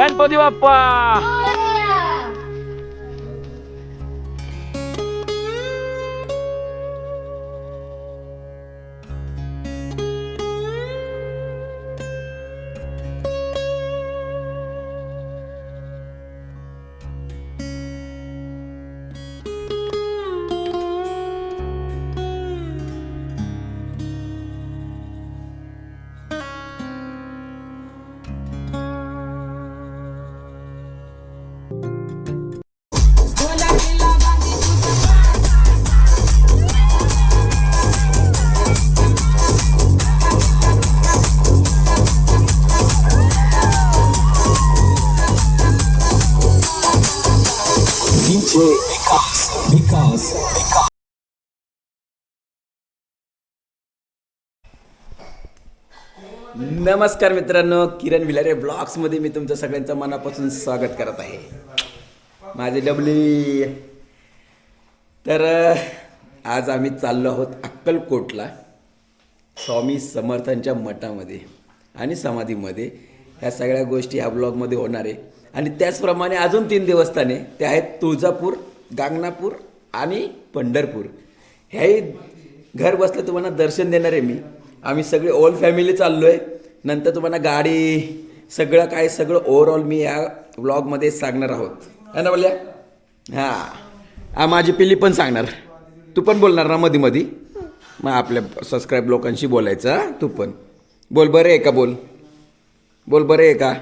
गणपती बाप्पा नमस्कार मित्रांनो किरण विलारे ब्लॉग्समध्ये मी तुमचं सगळ्यांचं मनापासून स्वागत करत आहे. माझे डबली तर आज आम्ही चाललो आहोत अक्कलकोटला स्वामी समर्थांच्या मठामध्ये आणि समाधीमध्ये. ह्या सगळ्या गोष्टी ह्या ब्लॉगमध्ये होणार आहे. आणि त्याचप्रमाणे अजून तीन देवस्थाने ते आहेत तुळजापूर गांगणापूर आणि पंढरपूर. ह्याही घर बसलं तुम्हाला दर्शन देणार आहे मी. आम्ही सगळे ओल फॅमिली चाललो आहे नंतर तुम्हाला गाडी सगळं काय सगळं ओव्हरऑल मी या ब्लॉगमध्ये सांगणार आहोत. है ना बोलल्या? हां. माझी पिल्ली पण सांगणार. तू पण बोलणार ना मध्ये मध्ये मग आपल्या सबस्क्राईब लोकांशी बोलायचं तू पण. बोल बरं आहे का बोल? बोल बरं आहे का?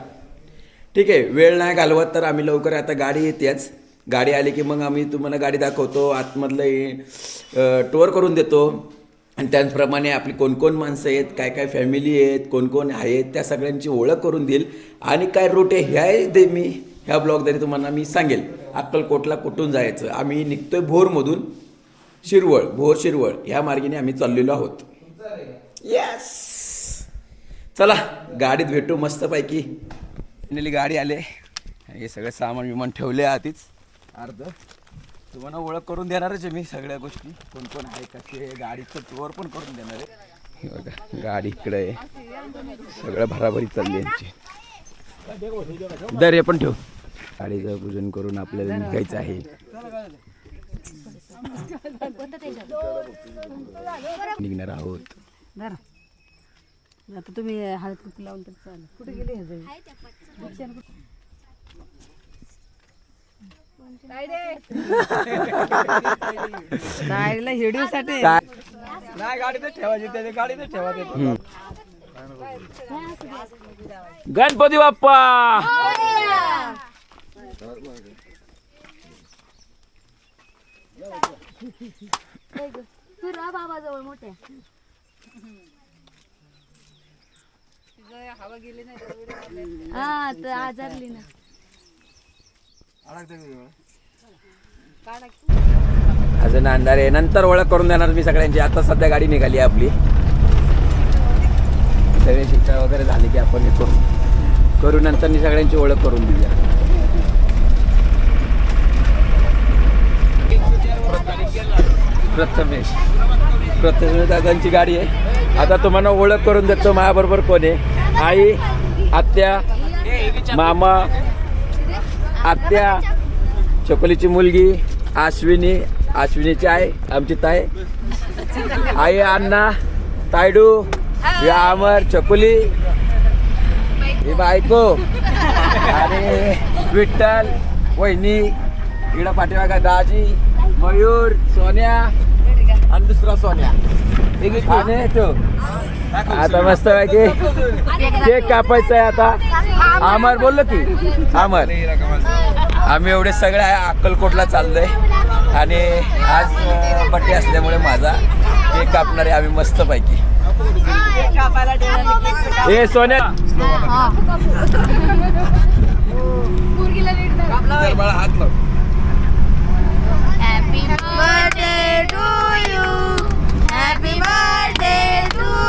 ठीक आहे वेळ नाही घालवत तर आम्ही लवकर आता गाडी येतेच. गाडी आली की मग आम्ही तुम्हाला गाडी दाखवतो. आतमधलं टूर करून देतो. आणि त्याचप्रमाणे आपली कोण कोण माणसं आहेत काय काय फॅमिली आहेत कोण कोण आहेत त्या सगळ्यांची ओळख करून देईल. आणि काय रूट आहे ह्याही दे मी ह्या ब्लॉगद्वारे तुम्हाला मी सांगेल. अक्कलकोटला कुठून जायचं? आम्ही निघतोय भोरमधून शिरवळ भोर शिरवळ. ह्या मार्गाने आम्ही चाललेलो आहोत. येस चला गाडीत भेटू मस्तपैकी. नेली गाडी आले. हे सगळं सामान विमान ठेवले आधीच. अर्ध. तुम्हाला ओळख करून देणारच आहे मी सगळ्या गोष्टी. कोण कोण आहे कसे आहे गाडीचं टूर पण करून देणार आहे. हे बघा गाडी इकडे आहे. सगळं भराभरी चालली यांची दर हे पण ठेव. गाडीचं पूजन करून आपल्याला निघायचं आहे. निघणार आहोत. आता तुम्ही हळद कुठं लावून तर चालेल. गणपती बाप्पा! बाबा जवळ मोठ्या हा तर आजारली ना. अजून अंधार आहे नंतर ओळख करून देणार मी सगळ्यांची. आता सध्या गाडी निघाली आहे आपली. सगळे शिक्षा वगैरे झाली की आपण हे करू. करू नंतर मी सगळ्यांची ओळख करून देऊया. प्रथमेश. प्रथमेश दादांची गाडी आहे. आता तुम्हाला ओळख करून देतो. माझ्याबरोबर कोण आहे? आई आत्या मामा आत्या चकोलीची मुलगी अश्विनी अश्विनीची आई आमची ताई. आई अण्णा तायडू अमर चकोली ही बायको. आणि विठ्ठल वहिनी इकडं पाठीमागा दाजी मयूर सोन्या आणि दुसरा सोन्या. तो. आता मस्त पैकी केक कापायचा आहे आता. आमर बोललो की. आमर. आम्ही एवढे सगळे अक्कलकोटला चाललोय. आणि आज बड्डे असल्यामुळे माझा केक कापणार आहे आम्ही मस्त पैकी. हे सोन्या. हात लाव Happy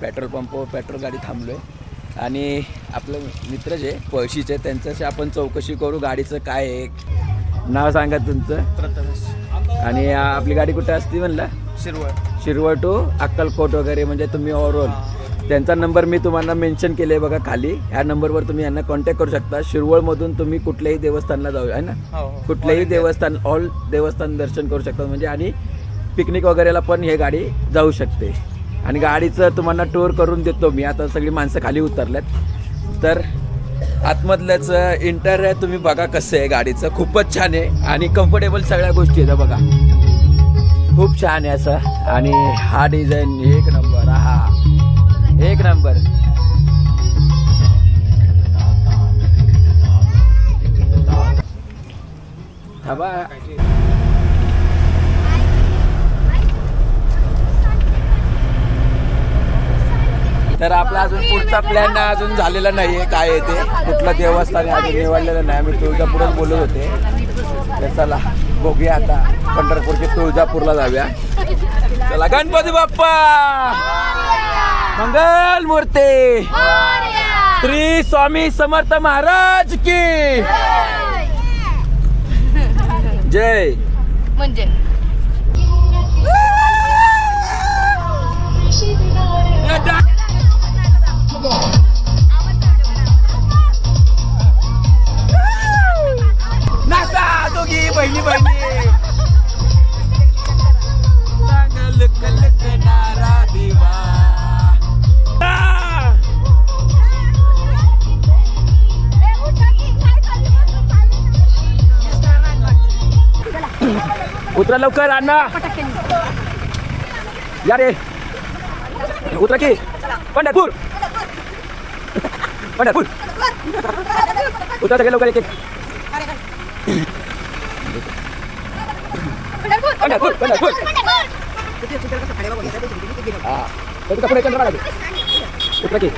Petrol पंपवर पेट्रोल गाडी थांबलो आहे आणि आपलं मित्र जे पळशीचे त्यांच्याशी आपण चौकशी करू गाडीचं काय आहे. नाव सांगा तुमचं. आणि आपली गाडी कुठे असते म्हणलं? शिरवळ. शिरवळ टू अक्कलकोट वगैरे म्हणजे तुम्ही ओव्हरऑल त्यांचा नंबर मी तुम्हाला मेन्शन केले आहे बघा खाली. ह्या नंबरवर तुम्ही यांना कॉन्टॅक्ट करू शकता. शिरवळमधून तुम्ही कुठल्याही देवस्थानला जाऊ आहे ना? हो, हो. कुठल्याही देवस्थान ऑल देवस्थान दर्शन करू शकता. म्हणजे आणि पिकनिक वगैरेला पण हे गाडी जाऊ शकते. आणि गाडीचं तुम्हाला टूर करून देतो मी. आता सगळी माणसं खाली उतरल्यात तर आतमधल्याच इंटर तुम्ही बघा कसं आहे गाडीचं. खूपच छान आहे. आणि कम्फर्टेबल सगळ्या गोष्टी आहेत बघा. खूप छान आहे असं. आणि हा डिझाईन एक नंबर हा एक नंबर थांबा. तर आपला अजून पुढचा प्लॅन अजून झालेला नाही आहे काय आहे ते. कुठलं देवस्थान अजून निवडलेलं नाही. आम्ही तुळजापूरच बोलत होते. तर चला बघूया आता. पंढरपूरच्या तुळजापूरला जाऊया. चला गणपती बाप्पा! मंगल मूर्ती श्री स्वामी समर्थ महाराज की! जय! म्हणजे? नाचा दोघी बहिणी बहिणी! उतरा लवकर अण्णा. या रे. उतरा की. पंढरपूर. पंढरपूर उतरा सगळे लवकर एक एक पंढरपूर पंढरपूर हा तर पुढे चंद्र बघा उतरा की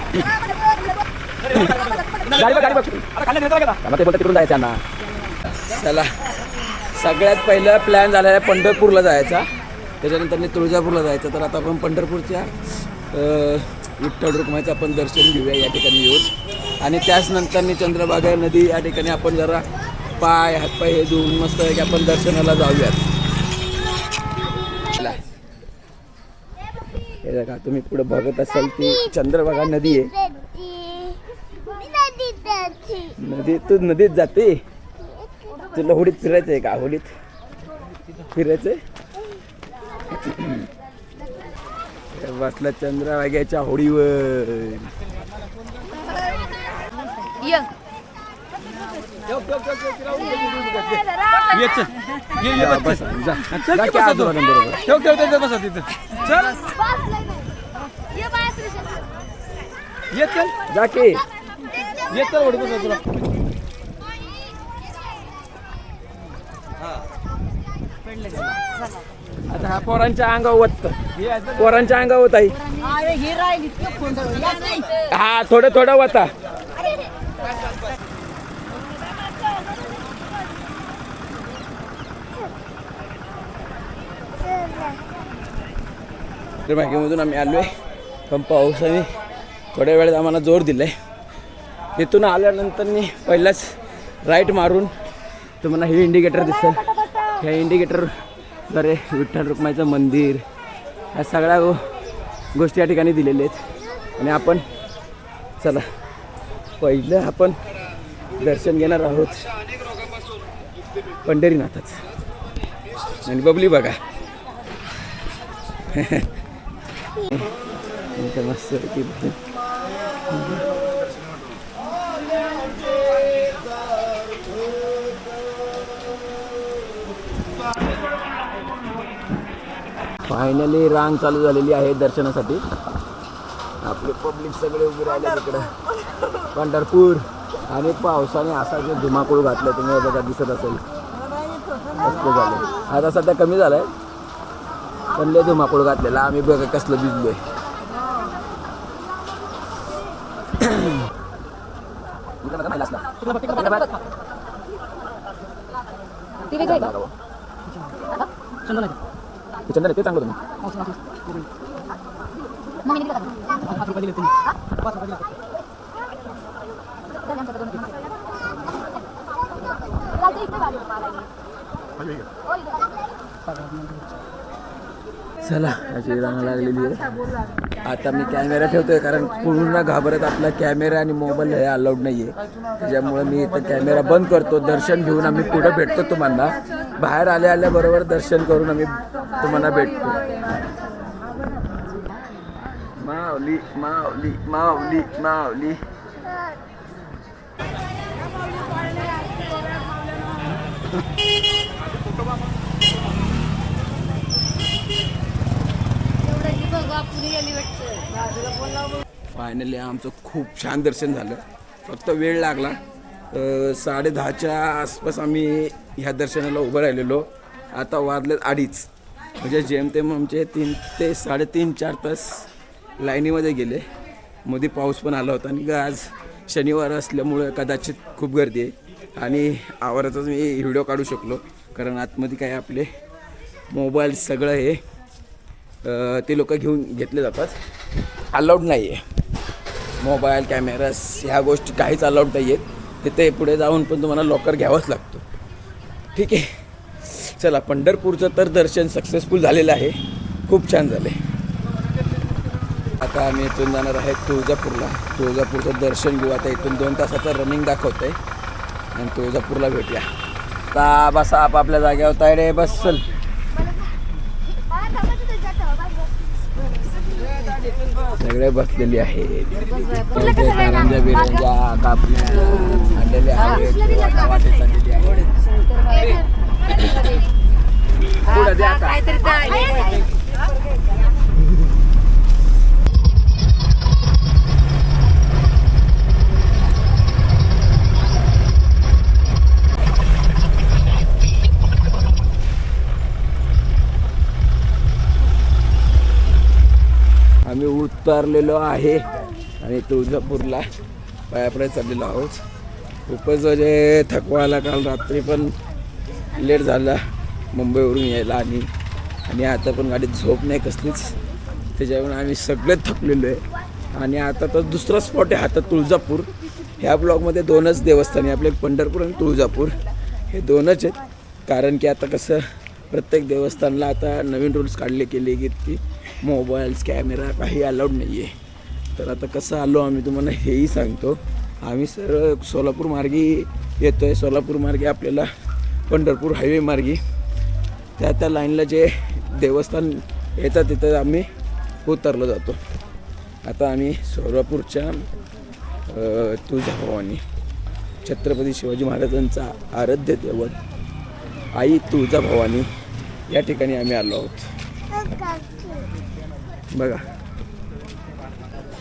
गाडी बघ गाडी बघ त्याला ते बोलतात तिकडून जायचं ना चला. सगळ्यात पहिला प्लॅन झालेला आहे पंढरपूरला जायचा. त्याच्यानंतर मी तुळजापूरला जायचं. तर आता आपण पंढरपूरच्या विठ्ठल रुक्माचं आपण दर्शन घेऊया या ठिकाणी येऊन. आणि त्याच नंतर चंद्रभागा नदी या ठिकाणी आपण जरा पाय हातपाय हे धुवून मस्त की आपण दर्शनाला जाऊयात. हे बघा तुम्ही पुढे बघत असाल ती चंद्रभागा नदी आहे. नदी तू नदीत जाते. तुला होडीत फिरायचं आहे का? होडीत फिरायचंय? बसला चंद्रभाग्याच्या होडीवर. ये. बसा, जा. जा की आजोबांबरोबर. ये बाय श्रीशंकर. जा की. आता हा पोरांच्या अंगावर वत पोरांच्या अंगावर होत आहे हा थोडं थोडं वता. तर बागेमधून आम्ही आलो आहे पण पावसाने थोड्या वेळात आम्हाला जोर दिला आहे तिथून आल्यानंतर मी पहिलाच राईट मारून तुम्हाला हे इंडिकेटर दिसेल. ह्या अरे विठ्ठल रुक्माईचं मंदिर ह्या सगळ्या गोष्टी या ठिकाणी दिलेल्या आहेत. आणि आपण चला पहिलं आपण दर्शन घेणार आहोत पंढरीनाथाचं. आणि बबली बघा. मस्त फायनली रांग चालू झालेली आहे दर्शनासाठी. आपले पब्लिक सगळे उभे राहिले तिकडं पंढरपूर. आणि पावसाने असा जे धुमाकूळ घातलं तुम्ही बघा दिसत असेल. कसलं झालं. आता सध्या कमी झालंय. पण लय धुमाकूळ घातलेला. आम्ही बघा कसलं भिजलोय. इकडं चंदन ते चांगलं तुम्ही चला अशी रांग लागलेली आहे आता मी कॅमेरा ठेवतोय कारण पूर्ण घाबरत आपला कॅमेरा आणि मोबाईल हे अलाउड नाही आहे त्याच्यामुळे मी इथं कॅमेरा बंद करतो. दर्शन घेऊन आम्ही पुढे भेटतो तुम्हाला. बाहेर आल्या आल्याबरोबर दर्शन करून आम्ही तुम्हाला भेटतो. माऊली माऊली माऊली माऊली. फायनली आमचं खूप छान दर्शन झालं. फक्त वेळ लागला. अं, साडेदहाच्या आसपास आम्ही ह्या दर्शनाला उभं राहिलेलो. आता वाजलेत अडीच. म्हणजे जेमतेम आमचे तीन ते साडेतीन चार तास लाईनीमध्ये गेले. मध्ये पाऊस पण आला होता आणि आज शनिवार असल्यामुळं कदाचित खूप गर्दी आहे. आणि आवाराचाच मी व्हिडिओ काढू शकलो. कारण आतमध्ये काय आपले मोबाईल सगळं हे ते लोक घेऊन घेतले जातात. अलाउड नाही आहे मोबाईल कॅमेरास ह्या गोष्टी काहीच अलाउड नाही आहेत तिथे पुढे जाऊन पण तुम्हाला लॉकर घ्यावाच लागतो. ठीक आहे. चला पंढरपूरचं तर दर्शन सक्सेसफुल झालेलं आहे. खूप छान झाले आता आम्ही इथून जाणार आहे तुळजापूरला. तुळजापूरचं दर्शन घेऊ. आता इथून दोन तासाचं रनिंग दाखवतं आहे आणि तुळजापूरला भेटूया. आता बसा आपापल्या जाग्यावर तयार आहे. बस चल. सगळे बसलेली आहेत. कारंजा बिरंजा कापण्या आणलेल्या आहेत. गावात चाललेली आहे पुढं द्या आता. आम्ही उतरलेलो आहे. आणि तुळजापूरला पायापडे चाललेलो आहोत. खूपच म्हणजे थकवा आला काल रात्री पण लेट झाला. मुंबईवरून यायला आणि आणि आता पण गाडीत झोप नाही कसलीच. त्याच्यामुळे आम्ही सगळे थकलेलो आहे. आणि आता तर दुसरा स्पॉट आहे आता तुळजापूर. ह्या ब्लॉकमध्ये दोनच देवस्थान आहे आपले पंढरपूर आणि तुळजापूर. हे दोनच आहेत. कारण की आता कसं प्रत्येक देवस्थानला आता नवीन रूल्स काढले गेले की ती मोबाईल्स कॅमेरा काही अलाउड नाही आहे तर आता कसं आलो आम्ही तुम्हाला हेही सांगतो. आम्ही सरळ सोलापूर मार्गी येतो आहे सोलापूर मार्गे आपल्याला पंढरपूर हायवे मार्गी. त्या त्या लाईनला जे देवस्थान येतात तिथं आम्ही उतरलो जातो. आता आम्ही सोलापूरच्या तुळजाभवानी छत्रपती शिवाजी महाराजांचा आराध्य देवत आई तुळजाभवानी या ठिकाणी आम्ही आलो आहोत. बघा.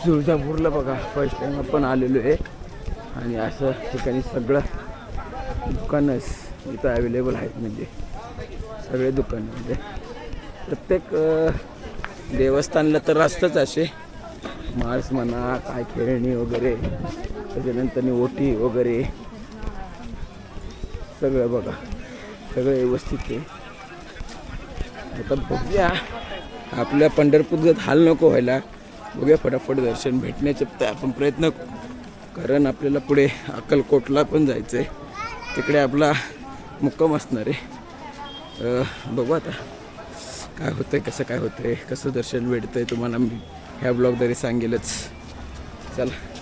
तुळजापूरला बघा फर्स्ट टाइम आपण आलेलो आहे. आणि असं ठिकाणी सगळं दुकानच इथं अवेलेबल आहेत म्हणजे. सगळे दुकान म्हणजे. प्रत्येक देवस्थानला तर असतंच असे. मार्स म्हणा काय खेळणी वगैरे त्याच्यानंतर ओटी वगैरे. सगळं बघा. सगळं व्यवस्थित आहे. आता बघूया. आपल्या पंढरपूरगत हाल नको व्हायला बघूया फटाफट दर्शन भेटण्याचे आपण प्रयत्न करू. कारण आपल्याला पुढे अक्कलकोटला पण जायचं आहे तिकडे आपला मुक्काम असणार आहे. बघू आता. काय होतं आहे कसं काय होतं आहे कसं दर्शन भेटतं आहे तुम्हाला मी ह्या ब्लॉगद्वारे सांगेलच. चला.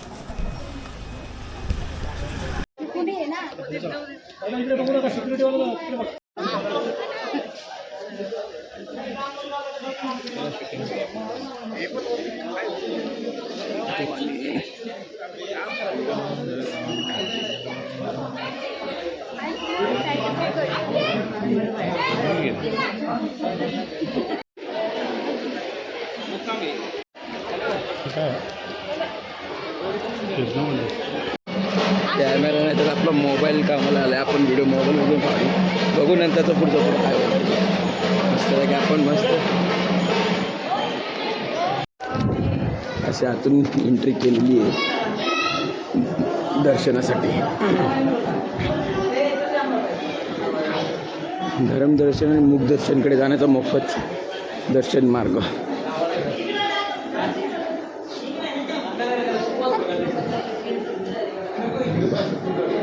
कॅमेरा नाही तर आपला मोबाईल कामाला आला आपण व्हिडिओ मोबाईलमधून काढू बघू नंतरचं पुढचं पुढं काय मस्त आहे. की आपण मस्त. अशी आतून एंट्री केलेली आहे. दर्शनासाठी. धर्मदर्शन आणि मुखदर्शनकडे जाण्याचा मोफत दर्शन मार्ग.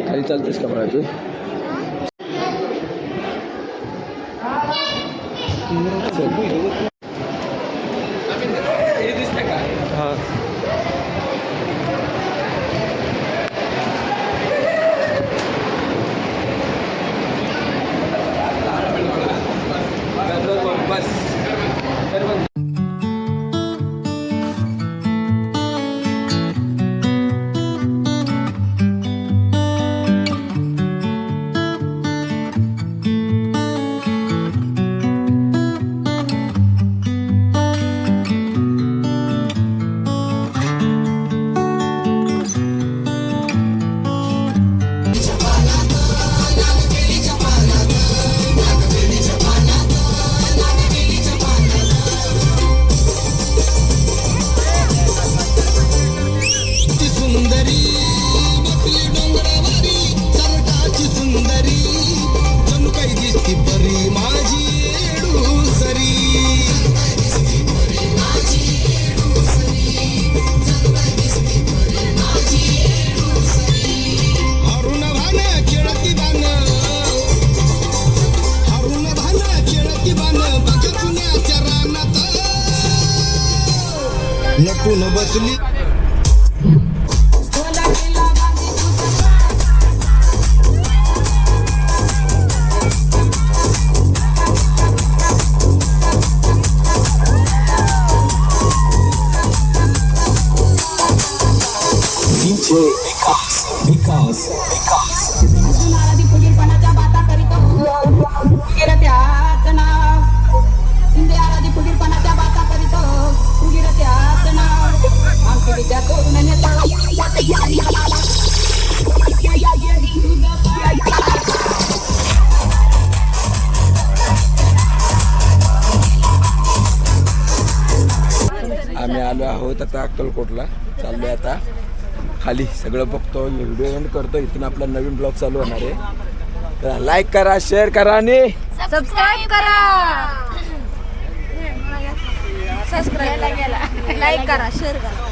खाली चालतेस का बघा तू? आता अक्कलकोटला चाललोय आता. खाली सगळं बघतो व्हिडिओ एंड करतो. इथून आपला नवीन ब्लॉग चालू होणार आहे. तर लाईक करा शेअर करा आणि सबस्क्राईब करा. सबस्क्राईब लाईक करा. शेअर करा.